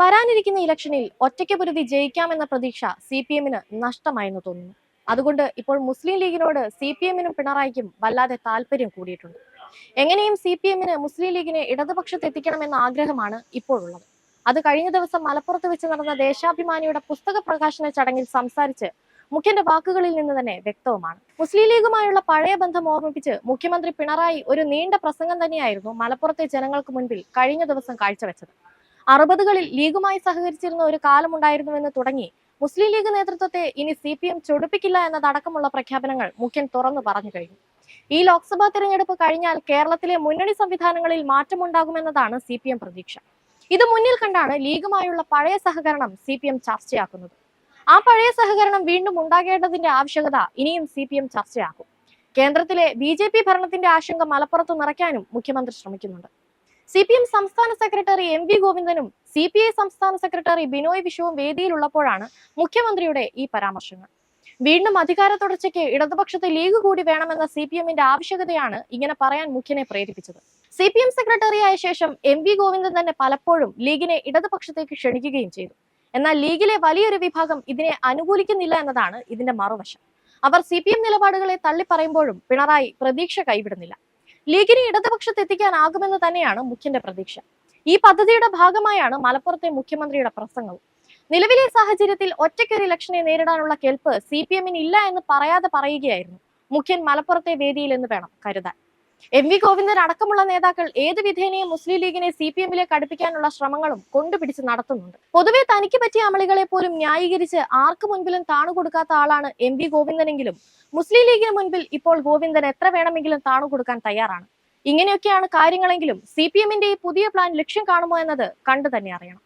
വരാനിരിക്കുന്ന ഇലക്ഷനിൽ ഒറ്റയ്ക്ക് പൊരുതി ജയിക്കാമെന്ന പ്രതീക്ഷ സി പി എമ്മിന് നഷ്ടമായെന്ന് തോന്നുന്നു. അതുകൊണ്ട് ഇപ്പോൾ മുസ്ലിം ലീഗിനോട് സി പി എമ്മിനും പിണറായിക്കും വല്ലാതെ താല്പര്യം കൂടിയിട്ടുണ്ട്. എങ്ങനെയും സി പി എമ്മിന് മുസ്ലിം ലീഗിനെ ഇടതുപക്ഷത്ത് എത്തിക്കണമെന്ന ആഗ്രഹമാണ് ഇപ്പോഴുള്ളത്. അത് കഴിഞ്ഞ ദിവസം മലപ്പുറത്ത് വെച്ച് നടന്ന ദേശാഭിമാനിയുടെ പുസ്തക പ്രകാശന ചടങ്ങിൽ സംസാരിച്ച് മുഖ്യന്റെ വാക്കുകളിൽ നിന്ന് തന്നെ വ്യക്തവുമാണ്. മുസ്ലിം ലീഗുമായുള്ള പഴയ ബന്ധം ഓർമ്മിപ്പിച്ച് മുഖ്യമന്ത്രി പിണറായി ഒരു നീണ്ട പ്രസംഗം തന്നെയായിരുന്നു മലപ്പുറത്തെ ജനങ്ങൾക്ക് മുൻപിൽ കഴിഞ്ഞ ദിവസം കാഴ്ചവെച്ചത്. അറുപതുകളിൽ ലീഗുമായി സഹകരിച്ചിരുന്ന ഒരു കാലമുണ്ടായിരുന്നുവെന്ന് തുടങ്ങി. മുസ്ലിം ലീഗ് നേതൃത്വത്തെ ഇനി സി പി എം ചൊടിപ്പിക്കില്ല എന്നതടക്കമുള്ള പ്രഖ്യാപനങ്ങൾ മുഖ്യൻ തുറന്നു പറഞ്ഞു കഴിഞ്ഞു. ഈ ലോക്സഭാ തെരഞ്ഞെടുപ്പ് കഴിഞ്ഞാൽ കേരളത്തിലെ മുന്നണി സംവിധാനങ്ങളിൽ മാറ്റമുണ്ടാകുമെന്നതാണ് സി പി എം പ്രതീക്ഷ. ഇത് മുന്നിൽ കണ്ടാണ് ലീഗുമായുള്ള പഴയ സഹകരണം സി പി എം ചർച്ചയാക്കുന്നത്. ആ പഴയ സഹകരണം വീണ്ടും ഉണ്ടാകേണ്ടതിന്റെ ആവശ്യകത ഇനിയും സി പി എം ചർച്ചയാക്കും. കേന്ദ്രത്തിലെ ബി ജെ പി ഭരണത്തിന്റെ ആശങ്ക മലപ്പുറത്ത് നിറയ്ക്കാനും മുഖ്യമന്ത്രി ശ്രമിക്കുന്നുണ്ട്. സി പി എം സംസ്ഥാന സെക്രട്ടറി എം വി ഗോവിന്ദനും സി പി ഐ സംസ്ഥാന സെക്രട്ടറി ബിനോയ് വിശ്വവും വേദിയിലുള്ളപ്പോഴാണ് മുഖ്യമന്ത്രിയുടെ ഈ പരാമർശങ്ങൾ. വീണ്ടും അധികാര തുടർച്ചയ്ക്ക് ഇടതുപക്ഷത്തെ ലീഗ് കൂടി വേണമെന്ന സി പി എമ്മിന്റെ ആവശ്യകതയാണ് ഇങ്ങനെ പറയാൻ മുഖ്യനെ പ്രേരിപ്പിച്ചത്. സി പി എം സെക്രട്ടറിയായ ശേഷം എം വി ഗോവിന്ദൻ തന്നെ പലപ്പോഴും ലീഗിനെ ഇടതുപക്ഷത്തേക്ക് ക്ഷണിക്കുകയും ചെയ്തു. എന്നാൽ ലീഗിലെ വലിയൊരു വിഭാഗം ഇതിനെ അനുകൂലിക്കുന്നില്ല എന്നതാണ് ഇതിന്റെ മറുവശം. അവർ സി പി എം നിലപാടുകളെ തള്ളിപ്പറയുമ്പോഴും പിണറായി പ്രതീക്ഷ കൈവിടുന്നില്ല. ലീഗിനെ ഇടതുപക്ഷത്ത് എത്തിക്കാനാകുമെന്ന് തന്നെയാണ് മുഖ്യന്റെ പ്രതീക്ഷ. ഈ പദ്ധതിയുടെ ഭാഗമായാണ് മലപ്പുറത്തെ മുഖ്യമന്ത്രിയുടെ പ്രസംഗവും നിലവിലെ സാഹചര്യത്തിൽ ഒറ്റയ്ക്കൊരു ഇലക്ഷനെ നേരിടാനുള്ള കെൽപ്പ് സി പി എമ്മിന് ഇല്ല എന്ന് പറയാതെ പറയുകയായിരുന്നു മുഖ്യൻ മലപ്പുറത്തെ വേദിയിൽ എന്ന് വേണം കരുതാൻ. എം വി ഗോവിന്ദൻ അടക്കമുള്ള നേതാക്കൾ ഏത് വിധേനയും മുസ്ലിം ലീഗിനെ സി പി എമ്മിലേക്ക് അടുപ്പിക്കാനുള്ള ശ്രമങ്ങളും കൊണ്ടുപിടിച്ച് നടത്തുന്നുണ്ട്. പൊതുവെ തനിക്ക് പറ്റിയ അമളികളെ പോലും ന്യായീകരിച്ച് ആർക്ക് മുൻപിലും താണുകൊടുക്കാത്ത ആളാണ് എം വി ഗോവിന്ദനെങ്കിലും മുസ്ലിം ലീഗിന് മുൻപിൽ ഇപ്പോൾ ഗോവിന്ദൻ എത്ര വേണമെങ്കിലും താണുകൊടുക്കാൻ തയ്യാറാണ്. ഇങ്ങനെയൊക്കെയാണ് കാര്യങ്ങളെങ്കിലും സി പി എമ്മിന്റെ ഈ പുതിയ പ്ലാൻ ലക്ഷ്യം കാണുമോ എന്നത് കണ്ടു തന്നെ അറിയണം.